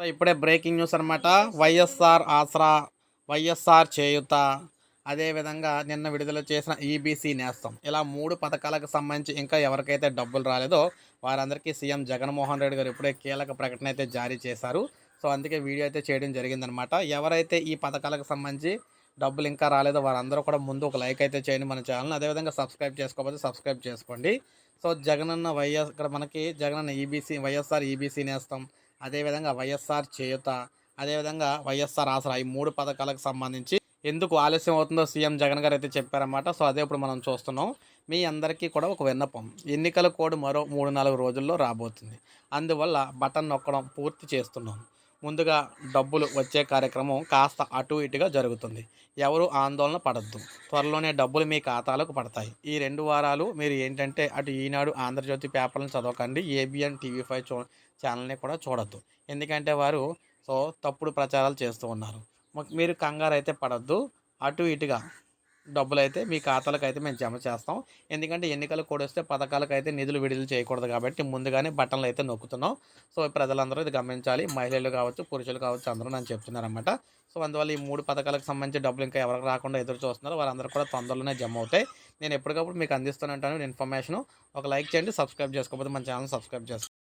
So ఇప్పుడే breaking news అనమాట వైఎస్ఆర్ ఆసరా వైఎస్ఆర్ చేయుత. అదేవిధంగా నిన్న విడుదల చేసిన ఈబీసీ నేస్తం. ఇలా మూడు పథకాలకు సంబంధించి ఇంకా ఎవరికైతే డబ్బులు రాలేదో వారందరికీ సీఎం జగన్మోహన్ రెడ్డి గారు ఇప్పుడే కీలక ప్రకటన అయితే జారీ చేశారు. సో అందుకే వీడియో అయితే చేయడం జరిగిందనమాట ఎవరైతే ఈ పథకాలకు సంబంధించి డబ్బులు ఇంకా రాలేదో వారందరూ కూడా ముందు ఒక లైక్ అయితే చేయండి మన ఛానల్ అదేవిధంగా సబ్స్క్రైబ్ చేసుకోకపోతే సబ్స్క్రైబ్ చేసుకోండి. సో జగనన్న వైఎస్ ఇక్కడ మనకి Jagananna EBC YSR EBC Nestham. అదేవిధంగా వైఎస్ఆర్ చేయుత అదేవిధంగా వైఎస్ఆర్ ఆసరా ఈ మూడు పథకాలకు సంబంధించి ఎందుకు ఆలస్యం అవుతుందో సీఎం జగన్ గారు అయితే చెప్పారన్నమాట. సో అదే ఇప్పుడు మనం చూస్తున్నాం. మీ అందరికీ కూడా ఒక విన్నపం. ఎన్నికల కోడ్ మరో మూడు నాలుగు రోజుల్లో రాబోతుంది. అందువల్ల బటన్ నొక్కడం పూర్తి చేస్తున్నాం. ముందుగా డబ్బులు వచ్చే కార్యక్రమం కాస్త అటు ఇటుగా జరుగుతుంది. ఎవరు ఆందోళన పడద్దు. త్వరలోనే డబ్బులు మీ ఖాతాలకు పడతాయి. ఈ రెండు వారాలు మీరు ఏంటంటే అటు ఈనాడు ఆంధ్రజ్యోతి పేపర్లను చదవకండి ఏబిఎన్ టీవీ ఫైవ్ చూ ఛానల్ని కూడా చూడొద్దు. ఎందుకంటే వారు సో తప్పుడు ప్రచారాలు చేస్తూ ఉన్నారు. మీరు కంగారు అయితే పడద్దు. అటు ఇటుగా డబ్బులు అయితే మీ ఖాతాలకు అయితే మేము జమ చేస్తాం. ఎందుకంటే ఎన్నికలు కూడా వస్తే పథకాలకు అయితే నిధులు విడుదల చేయకూడదు కాబట్టి ముందుగానే బటన్లు అయితే నొక్కుతున్నాం. సో ప్రజలందరూ ఇది గమనించాలి. మహిళలు కావచ్చు పురుషులు కావచ్చు అందరూ నన్ను చెప్తున్నారన్నమాట. సో అందువల్ల ఈ మూడు పథకాలకు సంబంధించి డబ్బులు ఇంకా ఎవరికి రాకుండా ఎదురు చూస్తున్నారు. వారందరూ కూడా తొందరలోనే జమ అవుతాయి. నేను ఎప్పటికప్పుడు మీకు అందిస్తూనే ఉంటాను ఇన్ఫర్మేషన్. ఒక లైక్ చేయండి సబ్స్క్రైబ్ చేసుకోకపోతే మన ఛానల్ సబ్స్క్రైబ్ చేసుకోండి